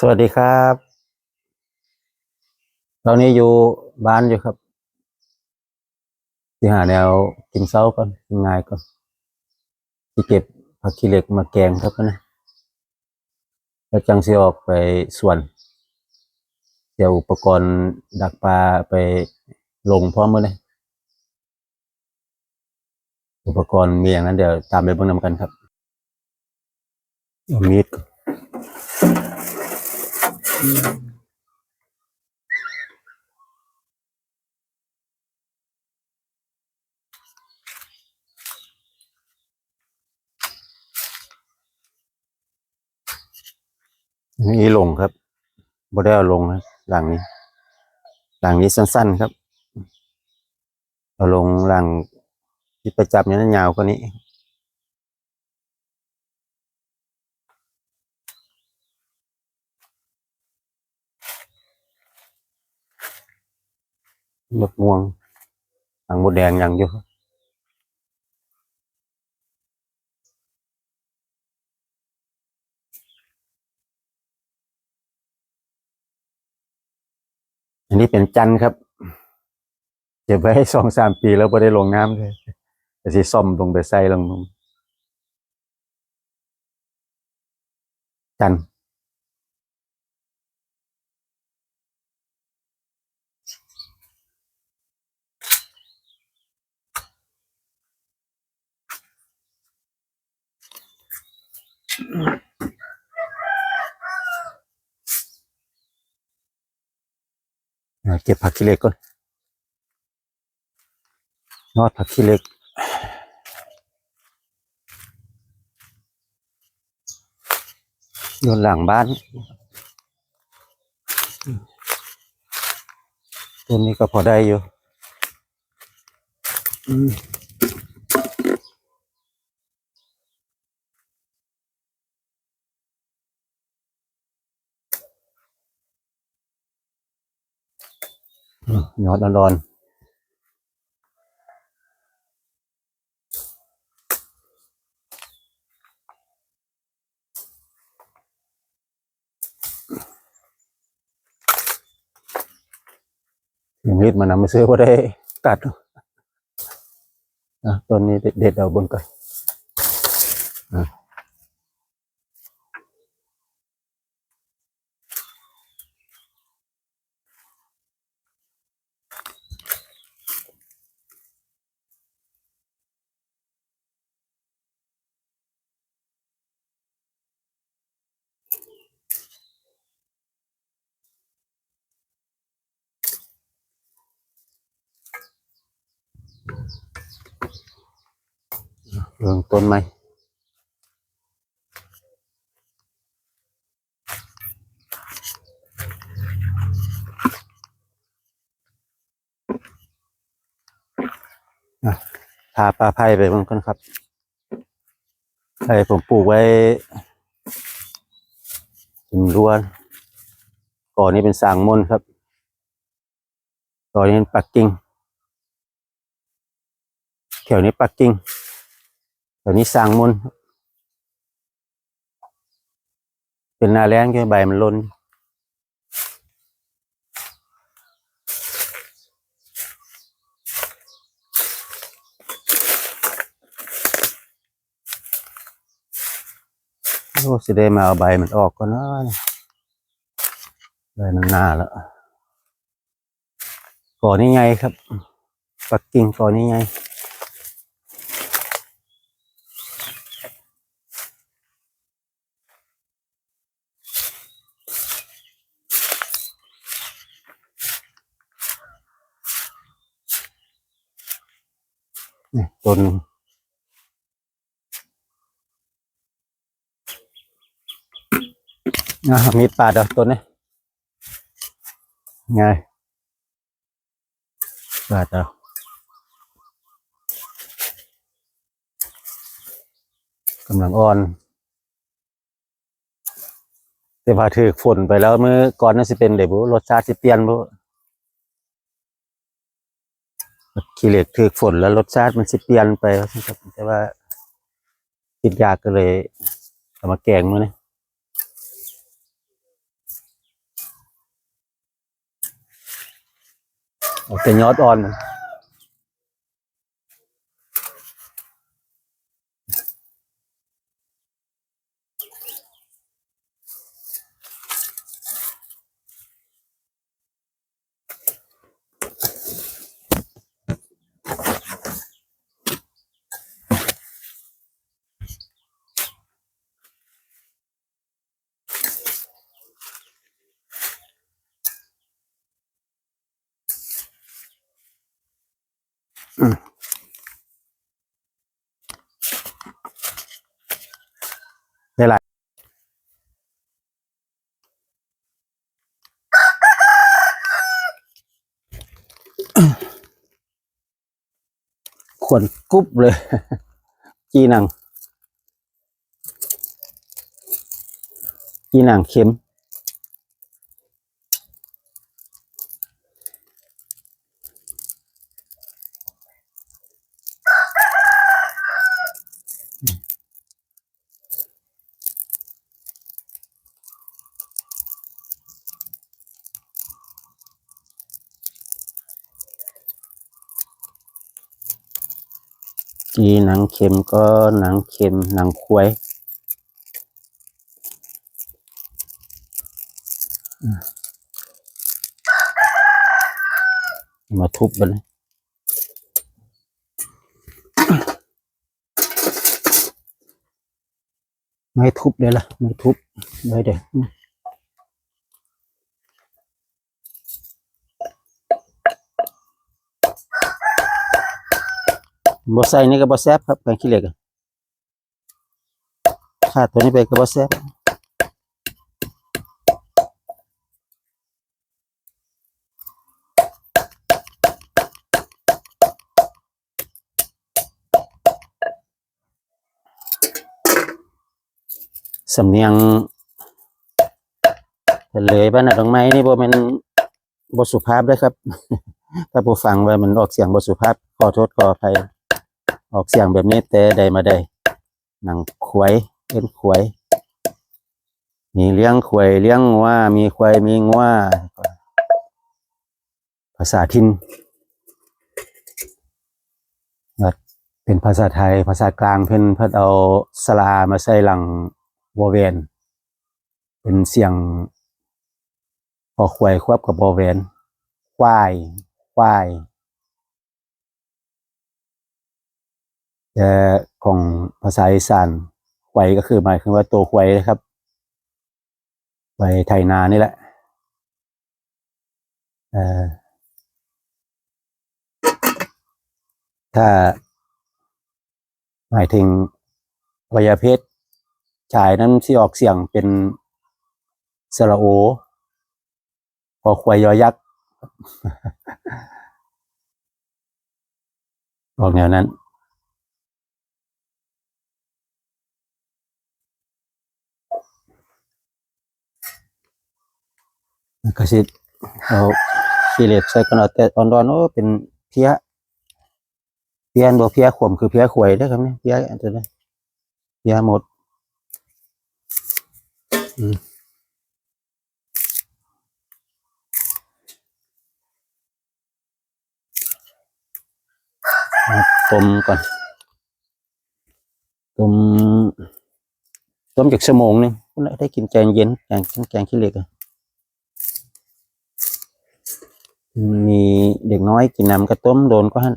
สวัสดีครับตอนนี้อยู่บ้านอยู่ครับที่หาแนวกินเช้าก่อนกินง่ายก่อนที่เก็บผักขี้เหล็กมาแกงครับนะแล้วจังสิออกไปสวนเดี๋ยวอุปกรณ์ดักปลาไปลงพร้อมมือนี้อุปกรณ์มีอย่างนั้นเดี๋ยวตามไปเบิ่งนำกันครับเอามีดก่อน นี่ลงครับบ่ได้เอาลงนะหลังนี้ หลังนี้สั้น ๆ ครับเอาลงหลังที่ประจับเนี่ยยาวกว่านี้ มดม่วงหลังมดแดงยังอยู่อันนี้เป็นจันครับ เก็บไว้ให้สองสามปีแล้วไม่ได้ลงน้ำเลยแต่สิซ่อมลงไปใส่ลงจันทร์ อ่า เก็บผักขี้เล็กก่อนนอดผักขี้เล็กอยู่หลังบ้านต้นนี้ก็พอได้อยู่ อืม ยอดร้อนอย่างนี้มันนำมาซื้อว่าได้ตัดนะต้นนี้เด็ดเอาบนก่อนอะ เรื่องต้นไม้อ่พาปลาไผ่ไปเบ้างกันครับไผ่ผมปลูกไว้ถึงรั้วก่อนนี้เป็นสางมนครับก่อนนี้เป็นปักกิ่ง แถวนี้ปักกิ่งแถวนี้สางมนเป็นนาแรงแค่ใบมันล้นโอ้สิได้มาเอาใบมันออกก่อนนะใบมันหนาแล้วก่อนนี้ไงครับ ปักกิ่งก่อนนี้ไง นี่ต้นอะมีดปาดเอต้นนี้ไงปาดเอากำลังอ่อน แต่พาถือฝนไปแล้วเมื่อก่อนนั้นสิเป็นเดี๋ยวบุรสชาติสิเปลี่ยนบุ ขี้เหล็กถือฝนแล้วรสชาติมันสิเปลี่ยนไปครับแต่ว่าติดยากก็เลยเอามาแกงมาเนี่ยแต่ยอดอ่อน ได้หลายขวนกรุบเลย จีหนังจีหนังเค็ม จีหนังเค็มก็หนังเค็มหนังควายมมาทุบกันเลยไม่ทุบเลยล่ะ ไม่ทุบเลยเดี๋ยว บอใส่นี่ก็บอแซบครับแกงขี้เหล็กขาดตัวนี้ไปก็บอแซบสำเนียงทะเลยบ้านนาดอกไม้นี่บ่แม่นบ่สุภาพเด้อครับ ถ้าผู้ฟังว่ามันออกเสียงบ่สุภาพขอโทษขออภัย ออกเสียงแบบนี้แต่ใดมาใดหนังขวยเอ็นขวย มีเลี้ยงขวยเลี้ยงงว่ามีควายมีงัวภาษาถิ่นเป็นภาษาไทย ภาษากลางเพิ่นเพิ่นเอาสลามาใส่หลังวอเวน เป็นเสียงพอควายควบกับวอเวนควายควาย แต่ของภาษาอีสานควายก็คือหมายคือว่าตัวควายนะครับควายไทยนานี่แหละถ้าหมายถึงวัยวะเพศชายนั้นที่ออกเสียงเป็นสระโอพอควายยอยักษ์ออกแนวนั้น ก็สิเอาขี้เหล็กใส่กันเอาแต่อ่อนโอ้เป็นเพี้ยเพี้ยนบ่เพี้ยขวมคือเพี้ยขวยได้ครับเนี่ยเพี้ยอันตัวนี้เพี้ยหมดต้มก่อนต้มต้มจากชั่วโมงนึงได้กินแกงเย็นแกงแกงขี้เหล็กอะ มีเด็กน้อยกินน้ำกระต้มโดนก็หัน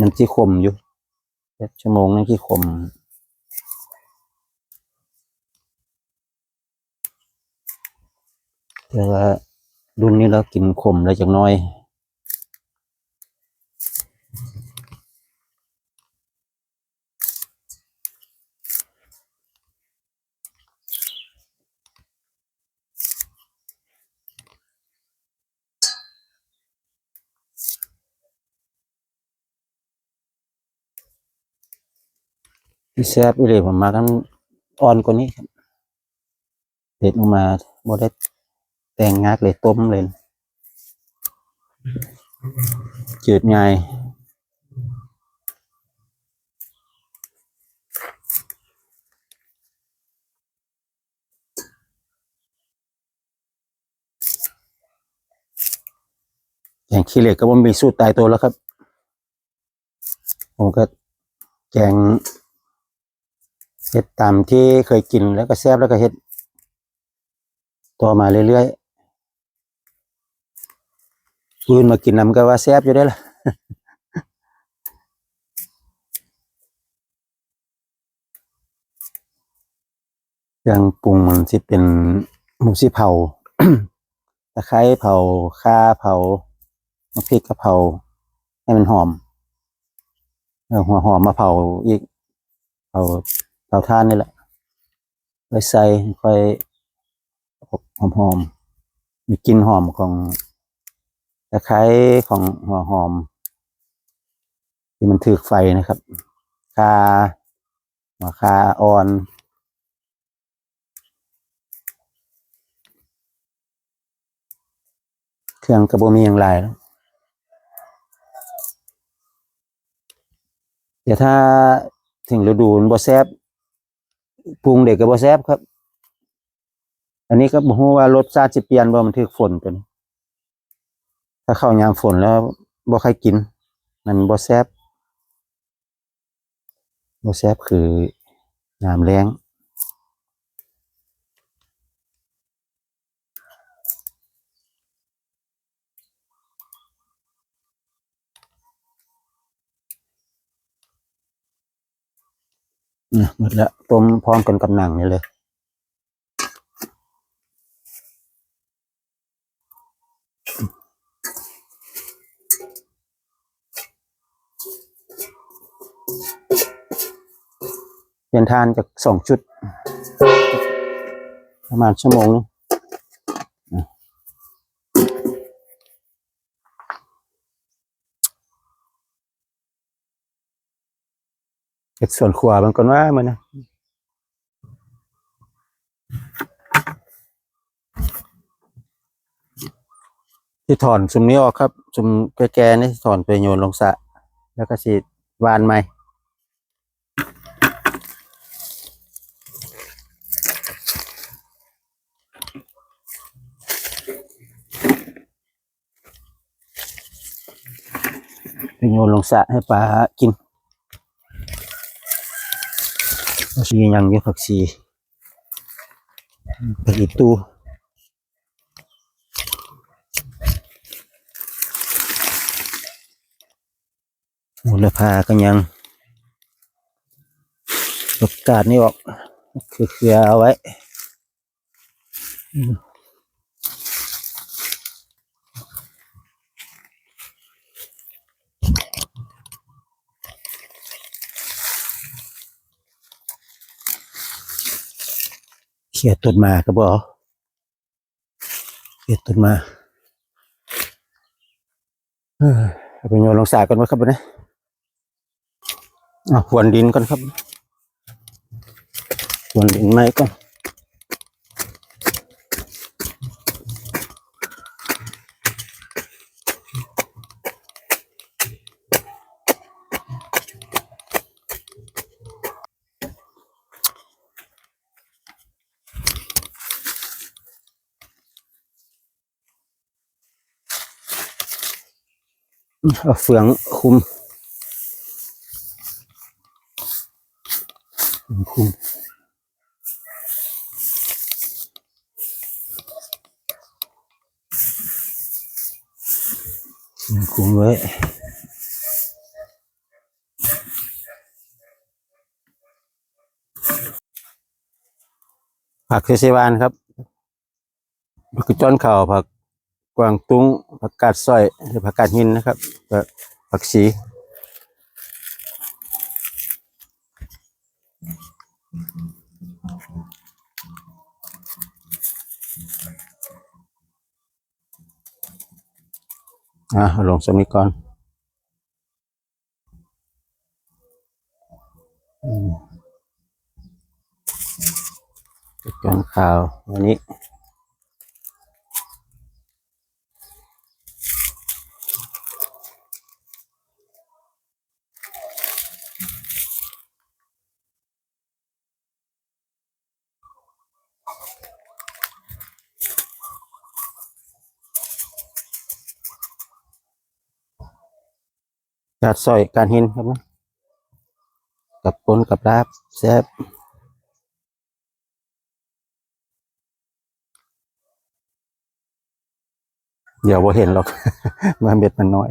มันที่ขมอยู่ชั่วโมงนึงที่ขมแต่ว่ารุ่นนี้เรากินขมแล้วจากน้อย ที่แซบอีเลยผมมากันอ่อนกว่านี้ครับเด็ดออกมาโมได้แต่งงากเลยต้มเลย จืดง่ายแกงขี้เหล็กก็บ่มีสูตรตายตัวแล้วครับ ผมก็แกง เฮ็ดตามที่เคยกินแล้วก็แซ่บแล้วก็เฮ็ดต่อมาเรื่อยๆคืนมากินน้ำก็ว่าแซ่บอยู่ได้ล่ะเครื่องปรุงมันสิเป็นหมูสิเผาตะไคร้เผาข่าเผาพริกกะเพราให้มันหอมหัวหอมมาเผาอีกเผา เผาท่านนี่แหละค่อยใส่ค่อยหอมหอมๆมีกลิ่นหอมของตะไคร้ของหัวหอม ที่มันถือไฟนะครับข่าหัวข่าอ่อนเครื่องกระโบมีอย่างไรเดี๋ยวถ้าถึงฤดูนบ่แซบ ปรุงเด็กกับ่แซบครับ อันนี้ก็บ่ฮู้ว่ารสชาติสิเปลี่ยนบ่มันถึกฝนเป็นถ้าเข้ายามฝนแล้วบ่ใครกิน มันบ่แซบบ่แซบคือยามแล้ง หมดแล้วต้มพร้อมกันกับหนังนี่เลยเปลี่ยนทานจากสองชุด ประมาณชั่วโมงนึง เก็บส่วนขวามันก่อนว่ามันนะที่ถอนซุมนี้ออกครับซุมแก่ๆนี่ถอนไปโยนลงสระแล้วก็ฉีวานใหม่ไปโยนลงสระให้ปลากินผัก ชียังเยอะผักชีผักอีตูโหระพาก็ยังประกาศนี่ออก คือเคลียเอาไว้ ขียดต้นมากระบอกเขียดต้นมาเอาไปโยนลงสาก่อนวะครับนะอะพวนดินก่อนครับพวนดินไม้ก่อน เอาเฟืองคุม คุมคุมไว้ผักเซวานครับ ผักจ้อนข่าวผัก กวางตุ้งผักกาดสร้อยหรือผักกาดหินนะครับผักชีอะเอาลงสมิก่อนอืมผันข่าววันนี้ กาดซอยการเหินครับนะกับปนกับลาบแซ่บเดี๋ยวบ่เห็นหรอกว่าเม็ดมันน้อย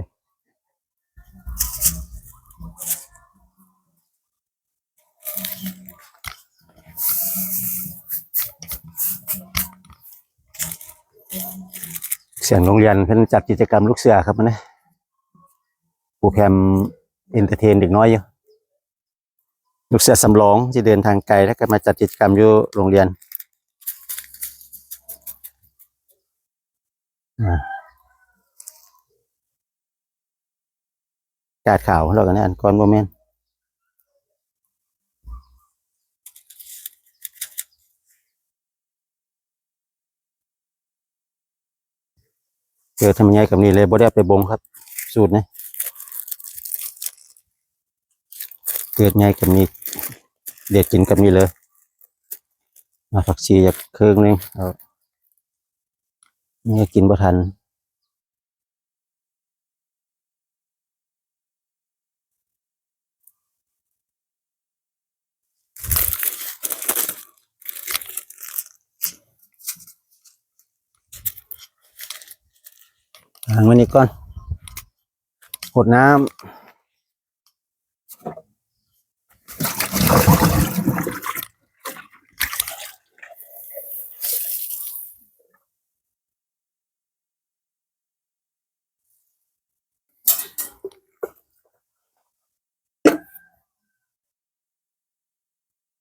เสียงโรงเรียนเพิ่นจัดกิจกรรมลูกเสือครับมันนะ ครูแพมเอนเตอร์เทนเด็กน้อยอยู่ลูกเสือสำรองจะเดินทางไกลแล้วก็มาจัดกิจกรรมอยู่โรงเรียนกาดข่าวเรากันนะอันก่อนโมเมนเจอทำยังไงกับนี่เลยบ่ได้ไปบงครับ สูตรนะ กิดไงกับนี่เด็ดกินกับนี่เลยมาผักชีจากเครื่องนึงเอานี่กินบ่ทันล้างไว้นี่ก่อนหดน้ำ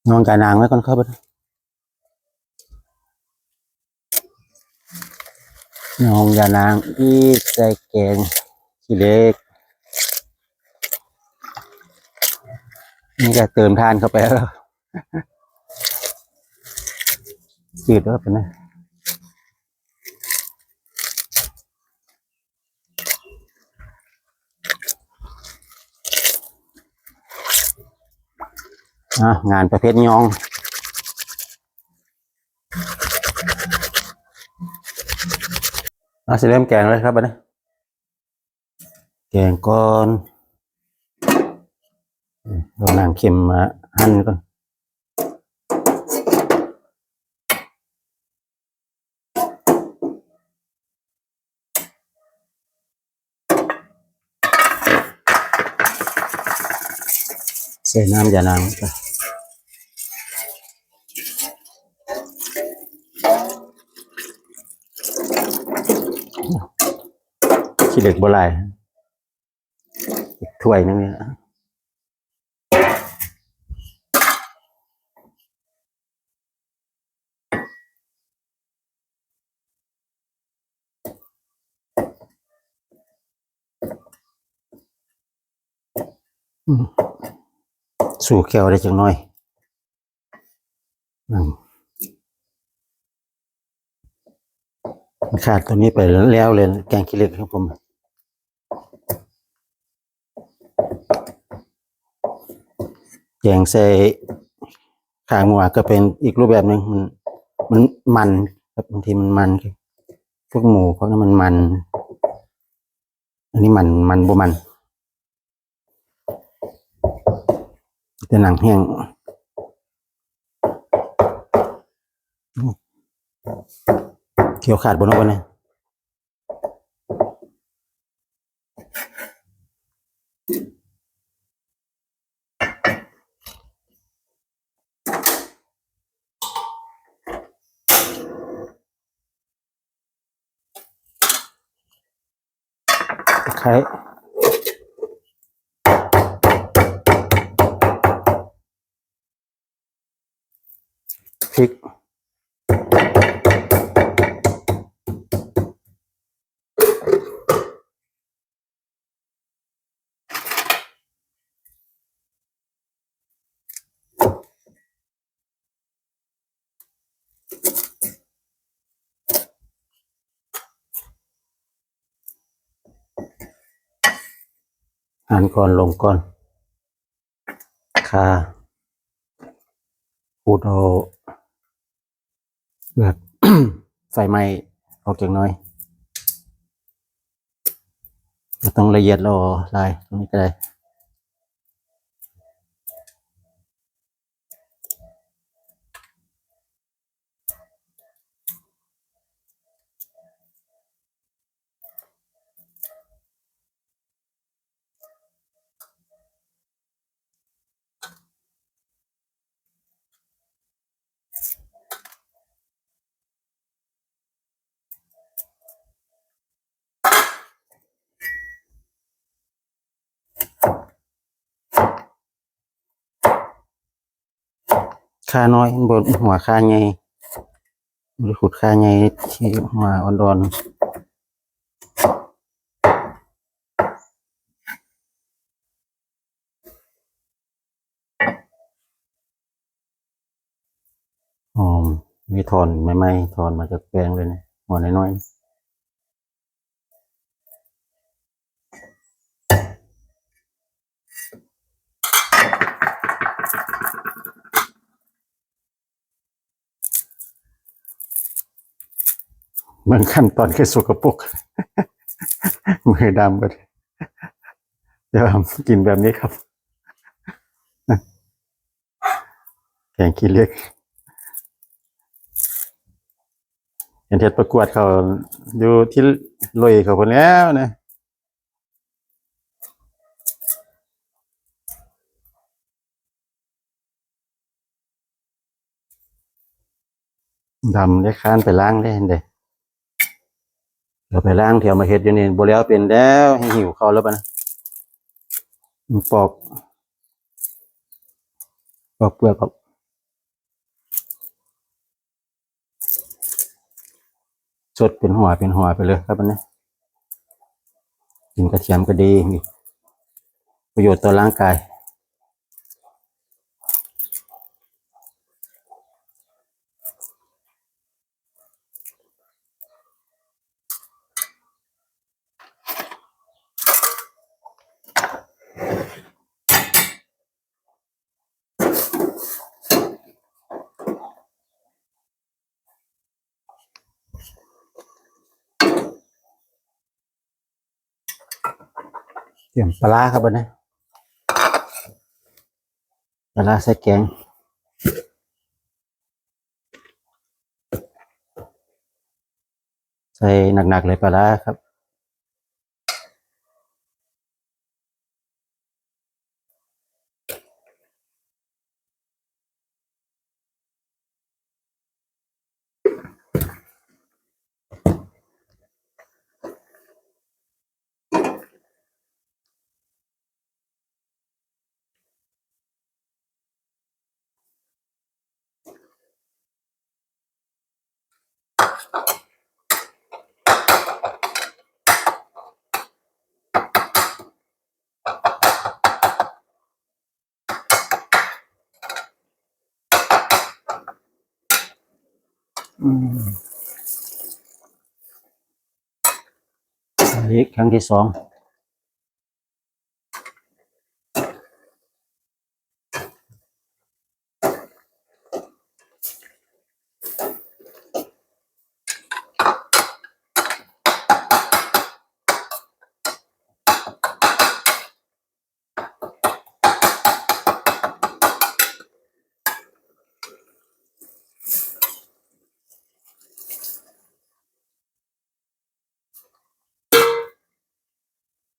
นอนกายนางไว้ก่อนครับน้องยานางอีกใจแกงขี้เล็ก นี่ก็เติมทานเข้าไปแล้วจืดแล้วเป็นไง อะงานประเภทยองอะสิเริ่มแกงเลยครับบัดนี้แกงก่อนเอาน้ำเค็มมาหั่นก่อนใส่น้ำยานางไป ขี้เหล็กโบราณถ้วยนึงเนี่ยสู่แก้วได้จังน้อยขาดตัวนี้ไปแล้วเลยแกงขี้เหล็กครับผม แกงใส่ขาหมูก็เป็นอีกรูปแบบหนึ่งมันมันมันครับบางทีมันมันพวกหมูพวกนั้นมันมัน อันนี้มันมันบ่มันแต่หนังแห้งเขียวขาดบนนั้นบนนะตะไค ร้พริก ก่อนลงก่อนค่ะพูดเอาเลือดไฟไหม้ออกจากน้อยต้องละเอียดรอลายตรงนี้ก็ได้ ค่าน้อยบนหัวค่าใหญ่บริขุดค่าใหญ่ที่หัวอ่อนดอนหอมมีทอนไม่ไม่ทอนมาจากแปลงเลยนะหัวน้อยๆ เหมือนขั้นตอนแค่สกปรกมือดำไปเดี๋ยวกินแบบนี้ครับ แกงขี้เล็กเห็นเทศประกวดเขาอยู่ที่ลอยเขาคนแล้วนะดำได้ค้านไปล้างได้เห็นเด้ เดี๋ยวไปล้างเถียวมาเฮ็ดอยู่นี่บ่แล้วเป็นแล้วให้หิวเขาแล้วปะนะมันปอกปอกเปลือกครับสดเป็นหัวเป็นหัวไปเลยครับอันนี้กินกระเทียมก็ดี ประโยชน์ต่อร่างกาย สียมปลาครับอันะปลาใส่แกงใส่หนักๆเลยปลาครับ อันนี้ครั้งที่สอง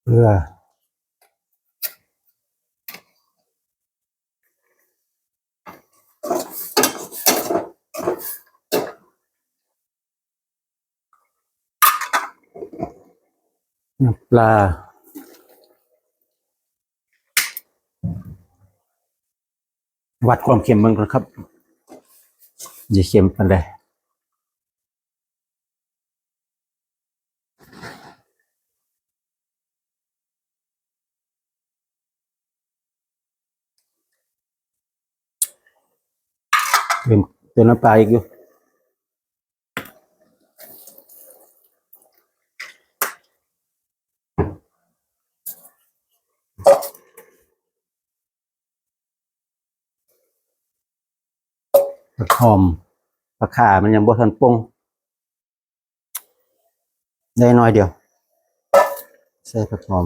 เพื่อน้ำป ลา วัดความเค็มมันก่อนครับ อย่าเค็มปานใดเติมเติมน้ำปลาอีกอยู่ผัก หอมผักข่ามันยังบ่ทันปรุงได้น้อยเดียว ใส่ผักหอม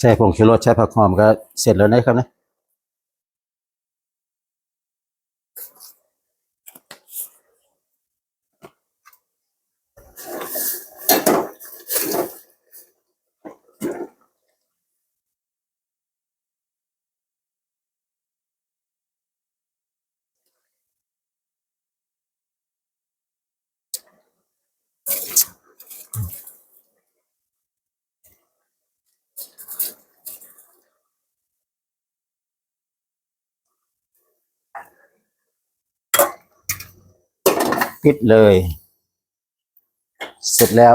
ใช่ผงชูรสใช้ผักหอมก็เสร็จแล้วนะครับนะ ปิดเลย เสร็จแล้ว